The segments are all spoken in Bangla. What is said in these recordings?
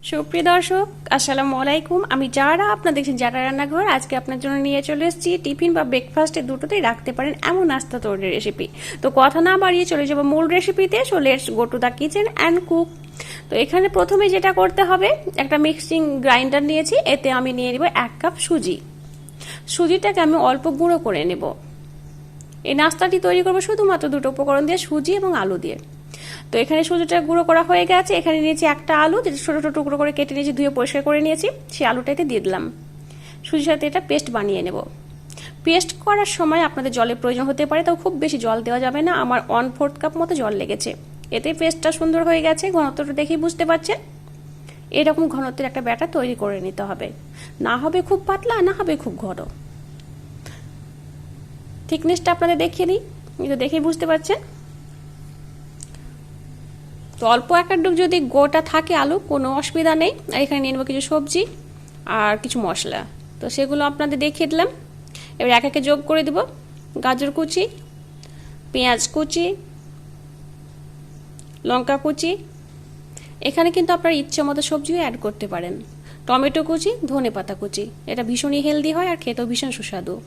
সুপ্রিয় দর্শক, আসসালামু আলাইকুম। আমি যারা আপনার দেখছেন যারা রান্নাঘর। আজকে আপনার জন্য নিয়ে চলে এসেছি টিফিন বা ব্রেকফাস্টে দুটোতেই রাখতে পারেন এমন নাস্তা তৈরির রেসিপি তো কথা না বাড়িয়ে চলে যাব মূল রেসিপিতে চলে go to the kitchen and cook তো এখানে প্রথমে যেটা করতে হবে, একটা মিক্সিং গ্রাইন্ডার নিয়েছি। এতে আমি নিয়ে নেব এক কাপ সুজি। সুজিটাকে আমি অল্প গুঁড়ো করে নেব। এই নাস্তাটি তৈরি করব শুধুমাত্র দুটো উপকরণ দিয়ে, সুজি এবং আলু দিয়ে। তো এখানে সুজিটা গুঁড়ো করা হয়ে গেছে। এখানে নিয়েছি একটা আলু যেটা ছোটো ছোটো টুকরো করে কেটে নিয়েছি, ধুয়ে পরিষ্কার করে নিয়েছি। সেই আলুটাতে দিয়ে দিলাম। সুজির সাথে এটা পেস্ট বানিয়ে নেব। পেস্ট করার সময় আপনাদের জলের প্রয়োজন হতে পারে, তাও খুব বেশি জল দেওয়া যাবে না। আমার ওয়ান ফোর্থ কাপ মতো জল লেগেছে। এতে পেস্টটা সুন্দর হয়ে গেছে, ঘনত্বটা দেখেই বুঝতে পারছেন। এরকম ঘনত্বের একটা ব্যাটার তৈরি করে নিতে হবে। না হবে খুব পাতলা, না হবে খুব ঘন। থিকনেসটা আপনাদের দেখিয়ে দিই। কিন্তু দেখেই বুঝতে পারছেন। তো অল্প একটা ডুব যদি গোটা থাকে আলু, কোনো অসুবিধা নেই। আর এখানে নিয়ে নেব কিছু সবজি আর কিছু মশলা। তো সেগুলো আপনাদের দেখিয়ে দিলাম। এবার এক একে যোগ করে দেব। গাজর কুচি, পেঁয়াজ কুচি, লঙ্কা কুচি। এখানে কিন্তু আপনার ইচ্ছে মতো সবজিও অ্যাড করতে পারেন। টমেটো কুচি, ধনে পাতা কুচি। এটা ভীষণই হেলদি হয় আর খেতেও ভীষণ সুস্বাদু।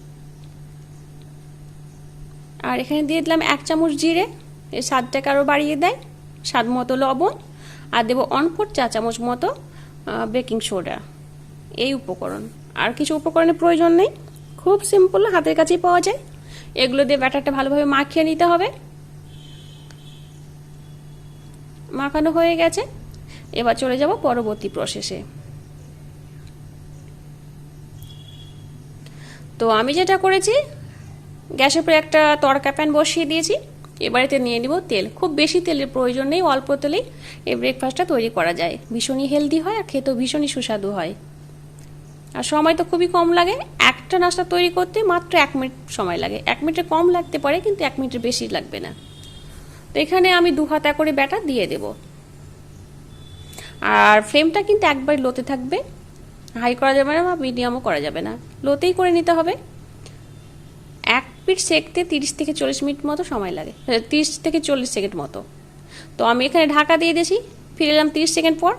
আর এখানে দিয়ে দিলাম এক চামচ জিরে। এর স্বাদটাকে আরও বাড়িয়ে দেয়। স্বাদ মতো লবণ আর দেবো অনফোর চা চামচ মতো বেকিং সোডা এই উপকরণ। আর কিছু উপকরণের প্রয়োজন নেই। খুব সিম্পল হাতের কাছেই পাওয়া যায়। এগুলো দিয়ে ব্যাটারটা ভালোভাবে মাখিয়ে নিতে হবে। মাখানো হয়ে গেছে। এবার চলে যাব পরবর্তী প্রসেসে তো আমি যেটা করেছি, গ্যাসের উপরে একটা তড়কা প্যান বসিয়ে দিয়েছি। এবারেতে নিয়ে নিব তেল। খুব বেশি তেলের প্রয়োজন নেই, অল্প তেলেই এই ব্রেকফাস্টটা তৈরি করা যায়। ভীষণই হেলদি হয় আর খেতেও ভীষণই সুস্বাদু হয়। আর সময় তো খুবই কম লাগে। একটা নাস্তা তৈরি করতে মাত্র এক মিনিট সময় লাগে। এক মিনিটে কম লাগতে পারে, কিন্তু এক মিনিটের বেশি লাগবে না। তো এখানে আমি দু হাতা করে ব্যাটার দিয়ে দেব। আর ফ্লেমটা কিন্তু একবার লোতে থাকবে। হাই করা যাবে না বা মিডিয়ামও করা যাবে না। লোতেই করে নিতে হবে। পিঠ সেকতে তিরিশ থেকে চল্লিশ মিনিট মতো সময় লাগে। তিরিশ থেকে চল্লিশ সেকেন্ড মতো। তো আমি এখানে ঢাকা দিয়ে দিয়েছি, ফিরে এলাম তিরিশ সেকেন্ড পর।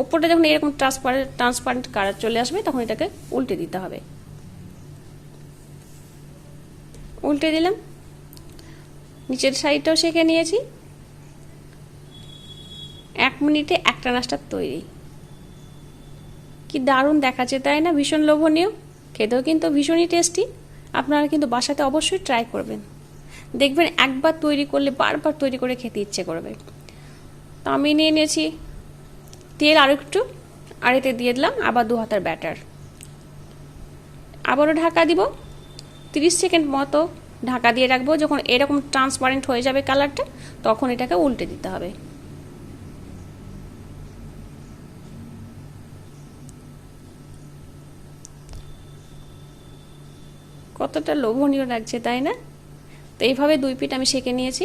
ওপরটা যখন এরকম ট্রান্সপারেন্ট ট্রান্সপারেন্ট কালার চলে আসবে, তখন এটাকে উল্টে দিতে হবে। উল্টে দিলাম। নিচের সাইডটাও সেঁকে নিয়েছি। এক মিনিটে একটা নাস্তার তৈরি। কি দারুণ দেখাচ্ছে, তাই না? ভীষণ লোভনীয়। খেতেও কিন্তু ভীষণই টেস্টি আপনারা কিন্তু বাসাতে অবশ্যই ট্রাই করবেন। দেখবেন একবার তৈরি করলে বারবার তৈরি করে খেতে ইচ্ছে করবে। তো আমি নিয়ে নিয়েছি তেল আরও একটু আর এতে দিয়ে দিলাম, আবার দু হাতার ব্যাটার আবারও ঢাকা দিব। তিরিশ সেকেন্ড মতো ঢাকা দিয়ে রাখব। যখন এরকম ট্রান্সপারেন্ট হয়ে যাবে কালারটা তখন এটাকে উল্টে দিতে হবে। কতটা লোভনীয় লাগছে, তাই না? তো এইভাবে দুই পিঠ আমি সেঁকে নিয়েছি।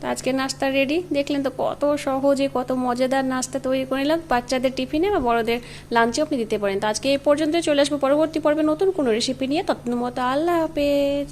তো আজকে নাস্তা রেডি দেখলেন তো কত সহজে, কত মজাদার নাস্তা তৈরি করে নিলাম। বাচ্চাদের টিফিনে বা বড়দের লাঞ্চেও আপনি দিতে পারেন। তো আজকে এই পর্যন্ত চলে আসব। পরবর্তী পর্বে নতুন কোনো রেসিপি নিয়ে। তত্ন মতো আল্লাহ হাফেজ।